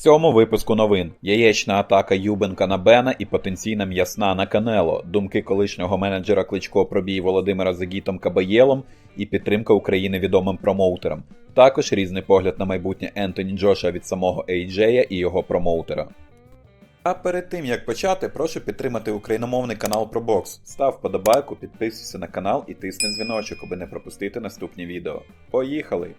цьому випуску новин яєчна атака Юбенка на Бена і потенційна м'ясна на Канело, думки колишнього менеджера Кличко про бій Володимира Загітом Кабаєлом і підтримка України відомим промоутерам. Також різний погляд на майбутнє Ентоні Джоша від самого Ейджея і його промоутера. А перед тим як почати, прошу підтримати україномовний канал про бокс. Став вподобайку, підписуйся на канал і тисни дзвіночок, аби не пропустити наступні відео. Поїхали!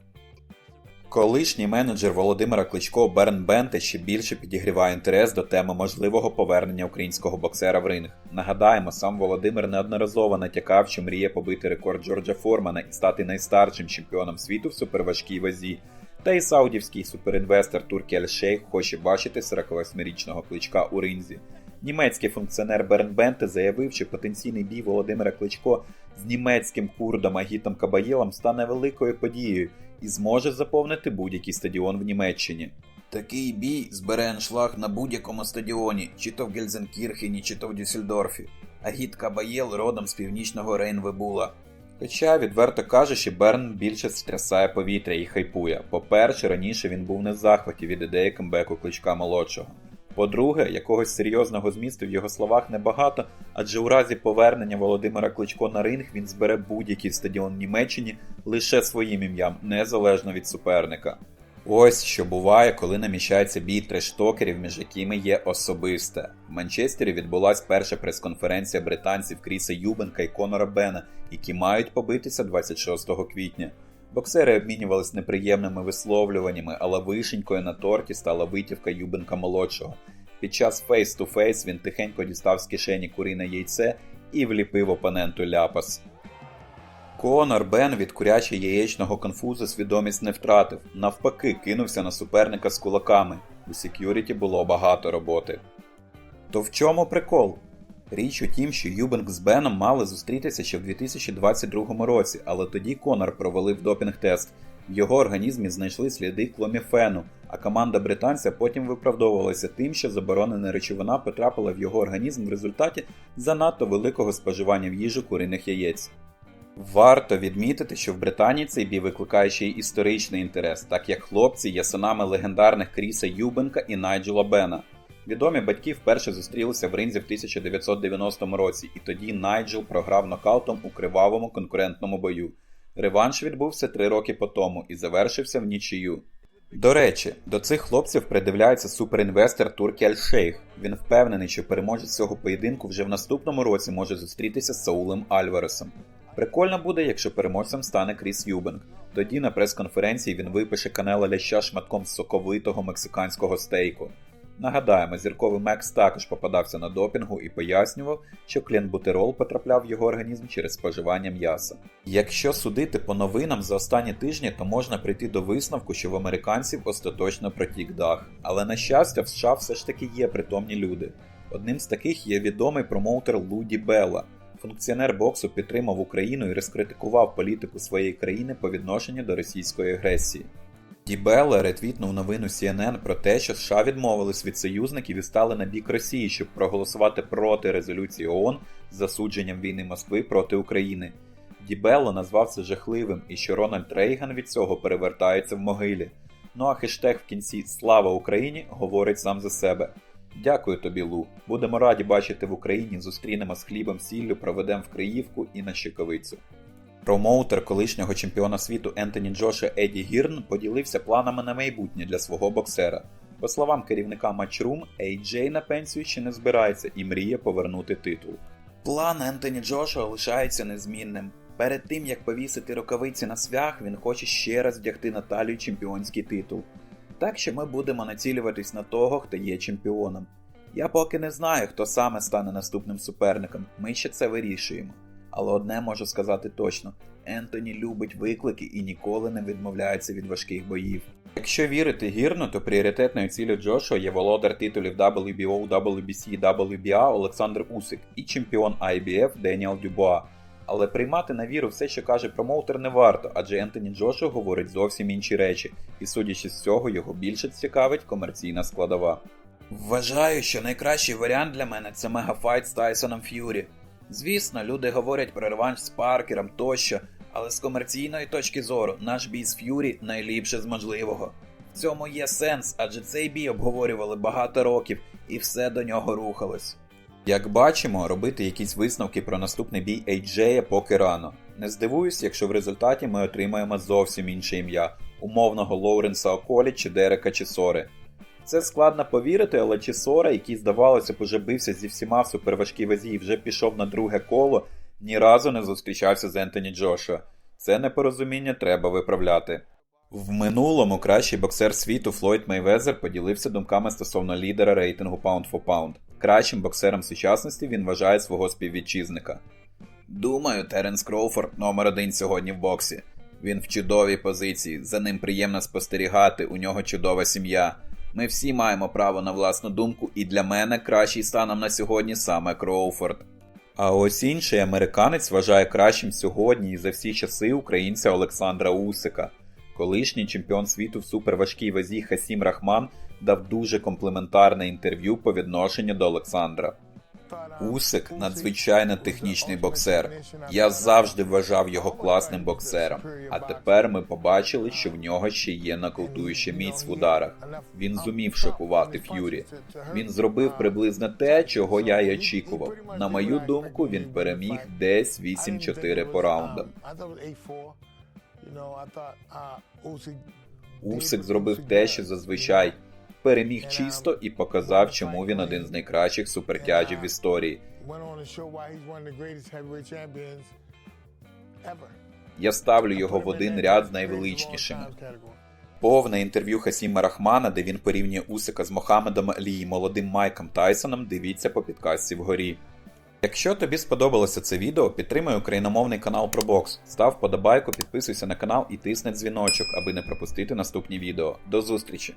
Колишній менеджер Володимира Кличко Берн Бенте ще більше підігріває інтерес до теми можливого повернення українського боксера в ринг. Нагадаємо, сам Володимир неодноразово натякав, що мріє побити рекорд Джорджа Формана і стати найстаршим чемпіоном світу в суперважкій вазі. Та й саудівський суперінвестор Туркі Аль-Шейх хоче бачити 48-річного кличка у ринзі. Німецький функціонер Берн Бенте заявив, що потенційний бій Володимира Кличко з німецьким курдом Агітом Кабаєлом стане великою подією і зможе заповнити будь-який стадіон в Німеччині. Такий бій збере аншлаг на будь-якому стадіоні, чи то в Гельзенкірхені, чи то в Дюссельдорфі. Агіт Кабаєл родом з північного Рейнвебула. Хоча, відверто кажучи, Берн більше стрясає повітря і хайпує. По-перше, раніше він був не в захваті від ідеї камбеку кличка молодшого. По-друге, якогось серйозного змісту в його словах небагато, адже у разі повернення Володимира Кличко на ринг він збере будь-який стадіон Німеччині лише своїм ім'ям, незалежно від суперника. Ось що буває, коли наміщається бій трештокерів, між якими є особисте. В Манчестері відбулася перша прес-конференція британців Кріса Юбенка і Конора Бена, які мають побитися 26 квітня. Боксери обмінювались неприємними висловлюваннями, але вишенькою на торті стала витівка Юбенка молодшого. Під час фейс-ту-фейс він тихенько дістав з кишені курине яйце і вліпив опоненту ляпас. Конор Бен від куряче яєчного конфузу свідомість не втратив, навпаки, кинувся на суперника з кулаками. У сек'юріті було багато роботи. То в чому прикол? Річ у тім, що Юбенк з Беном мали зустрітися ще в 2022 році, але тоді Конор провалив допінг-тест. В його організмі знайшли сліди кломіфену, а команда британця потім виправдовувалася тим, що заборонена речовина потрапила в його організм в результаті занадто великого споживання в їжу куриних яєць. Варто відмітити, що в Британії цей бій викликає ще й історичний інтерес, так як хлопці є синами легендарних Кріса Юбенка і Найджела Бена. Відомі батьки вперше зустрілися в ринзі в 1990 році, і тоді Найджел програв нокаутом у кривавому конкурентному бою. Реванш відбувся три роки по тому і завершився в нічию. До речі, до цих хлопців придивляється суперінвестор Туркі Аль-Шейх. Він впевнений, що переможець цього поєдинку вже в наступному році може зустрітися з Саулем Альваресом. Прикольно буде, якщо переможцем стане Кріс Юбенк. Тоді на прес-конференції він випише канела ляща шматком соковитого мексиканського стейку. Нагадаємо, зірковий Мекс також попадався на допінгу і пояснював, що кленбутерол потрапляв в його організм через споживання м'яса. Якщо судити по новинам за останні тижні, то можна прийти до висновку, що в американців остаточно протік дах. Але на щастя, в США все ж таки є притомні люди. Одним з таких є відомий промоутер Луді Белла. Функціонер боксу підтримав Україну і розкритикував політику своєї країни по відношенню до російської агресії. Дібелла ретвітнув новину CNN про те, що США відмовились від союзників і стали на бік Росії, щоб проголосувати проти резолюції ООН з засудженням війни Москви проти України. Дібелло назвав це жахливим і що Рональд Рейган від цього перевертається в могилі. Ну а хештег в кінці Слава Україні говорить сам за себе. Дякую тобі, Лу. Будемо раді бачити в Україні. Зустрінемо з хлібом сіллю, проведемо в Криївку і на Щековицю. Промоутер колишнього чемпіона світу Ентоні Джоша Еді Гірн поділився планами на майбутнє для свого боксера. По словам керівника матчрум, AJ на пенсію ще не збирається і мріє повернути титул. План Ентоні Джоша лишається незмінним. Перед тим як повісити рукавиці на свях, він хоче ще раз вдягти на талію чемпіонський титул. Так що ми будемо націлюватись на того, хто є чемпіоном. Я поки не знаю, хто саме стане наступним суперником, ми ще це вирішуємо. Але одне можу сказати точно: Ентоні любить виклики і ніколи не відмовляється від важких боїв. Якщо вірити гірно, то пріоритетною ціллю Джошуа є володар титулів WBO, WBC і WBA Олександр Усик і чемпіон IBF Деніел Дюбуа. Але приймати на віру все, що каже промоутер, не варто, адже Ентоні Джошуа говорить зовсім інші речі, і судячи з цього, його більше цікавить комерційна складова. Вважаю, що найкращий варіант для мене це мегафайт з Тайсоном Ф'юрі. Звісно, люди говорять про реванш з Паркером тощо, але з комерційної точки зору наш бій з Ф'юрі найліпше з можливого. В цьому є сенс, адже цей бій обговорювали багато років, і все до нього рухалось. Як бачимо, робити якісь висновки про наступний бій AJ поки рано. Не здивуюсь, якщо в результаті ми отримаємо зовсім інше ім'я умовного Лоуренса Околі чи Дерека Чісори. Це складно повірити, але Чісора, який, здавалося, б, уже бився зі всіма в суперважкій вазі і вже пішов на друге коло, ні разу не зустрічався з Ентоні Джошуа. Це непорозуміння треба виправляти. В минулому кращий боксер світу Флойд Мейвезер поділився думками стосовно лідера рейтингу Pound for Pound. Кращим боксером сучасності він вважає свого співвітчизника. Думаю, Теренс Кроуфорд номер один сьогодні в боксі. Він в чудовій позиції, за ним приємно спостерігати, у нього чудова сім'я. Ми всі маємо право на власну думку, і для мене кращий станом на сьогодні саме Кроуфорд. А ось інший американець вважає кращим сьогодні і за всі часи українця Олександра Усика. Колишній чемпіон світу в суперважкій вазі Хасім Рахман дав дуже комплементарне інтерв'ю по відношенню до Олександра. Усик надзвичайно технічний боксер. Я завжди вважав його класним боксером. А тепер ми побачили, що в нього ще є нокаутуюча міць в ударах. Він зумів шокувати Ф'юрі. Він зробив приблизно те, чого я й очікував. На мою думку, він переміг десь 8-4 по раундам. Усик зробив те, що зазвичай переміг чисто і показав, чому він один з найкращих супертяжів в історії. Я ставлю його в один ряд з найвеличнішими. Повне інтерв'ю Хасіма Рахмана, де він порівнює Усика з Мохамедом Алі і молодим Майком Тайсоном, дивіться по підкасті вгорі. Якщо тобі сподобалося це відео, підтримай україномовний канал про бокс. Став подобайку, підписуйся на канал і тисни дзвіночок, аби не пропустити наступні відео. До зустрічі!